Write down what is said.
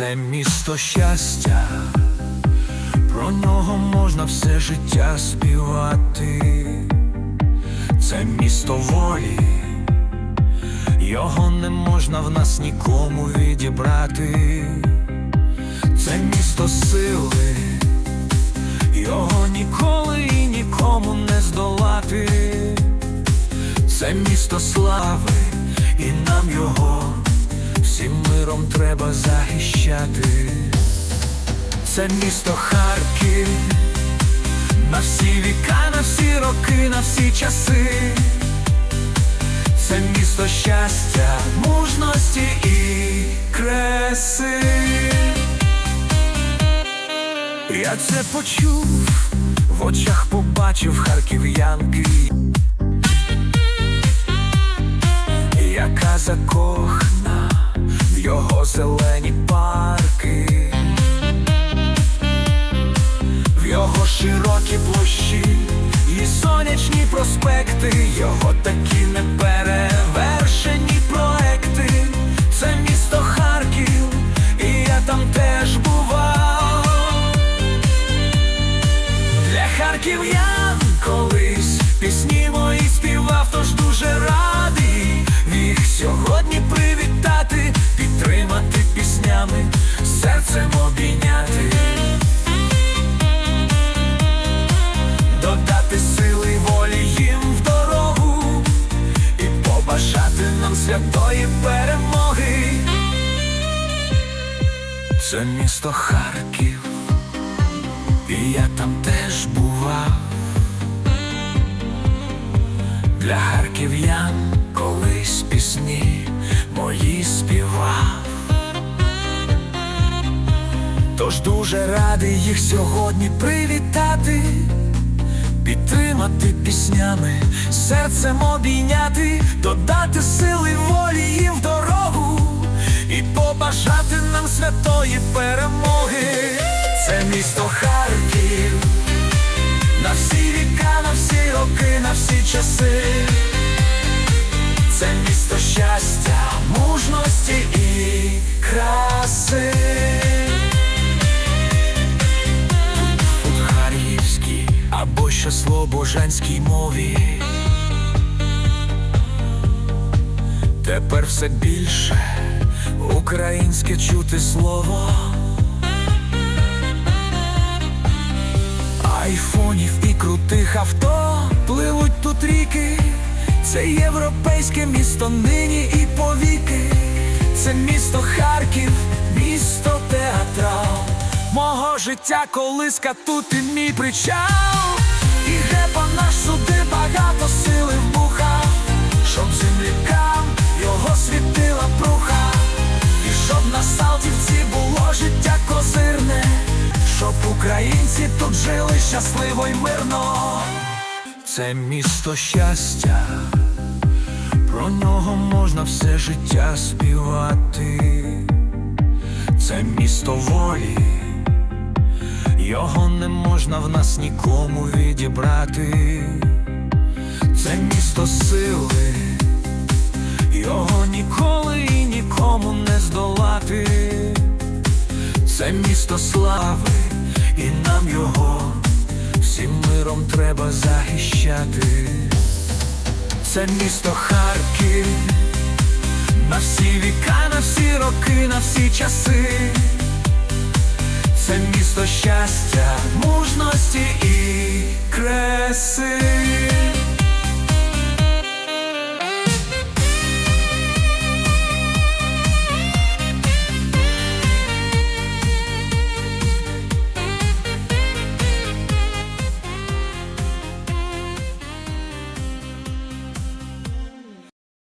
Це місто щастя, про нього можна все життя співати. Це місто волі, його не можна в нас нікому відібрати. Це місто сили, його ніколи і нікому не здолати. Це місто слави, і нам його миром треба захищати. Це місто Харків, на всі віка, на всі роки, на всі часи. Це місто щастя, мужності і краси. Я це почув, в очах побачив харків'янки, яка його зелені парки, в його широкі площі і сонячні проспекти, його такі неперевершені проекти. Це місто Харків, і я там теж бував. Для харків'ян колись пісні мої серцем обійняти, додати сили волі їм в дорогу і побажати нам святої перемоги. Це місто Харків. І я там теж бував для харків'ян колись пісні Тож дуже радий їх сьогодні привітати, підтримати піснями, серцем обійняти, додати сили волі їм в дорогу і побажати нам святої перемоги. Це місто Харків, на всі віка, на всі роки, на всі часи. Це місто щастя, мужності слобожанській мові. Тепер все більше українське чути слово. Айфонів і крутих авто пливуть тут ріки. Це європейське місто нині і повіки. Це місто Харків, місто театрал. Мого життя колиска тут і мій причал. Українці тут жили щасливо й мирно. Це місто щастя, про нього можна все життя співати. Це місто волі, його не можна в нас нікому відібрати. Це місто сили, його ніколи і нікому не здолати. Це місто слави, і нам його всім миром треба захищати. Це місто Харків, на всі віка, на всі роки, на всі часи. Це місто щастя, мужності і краси.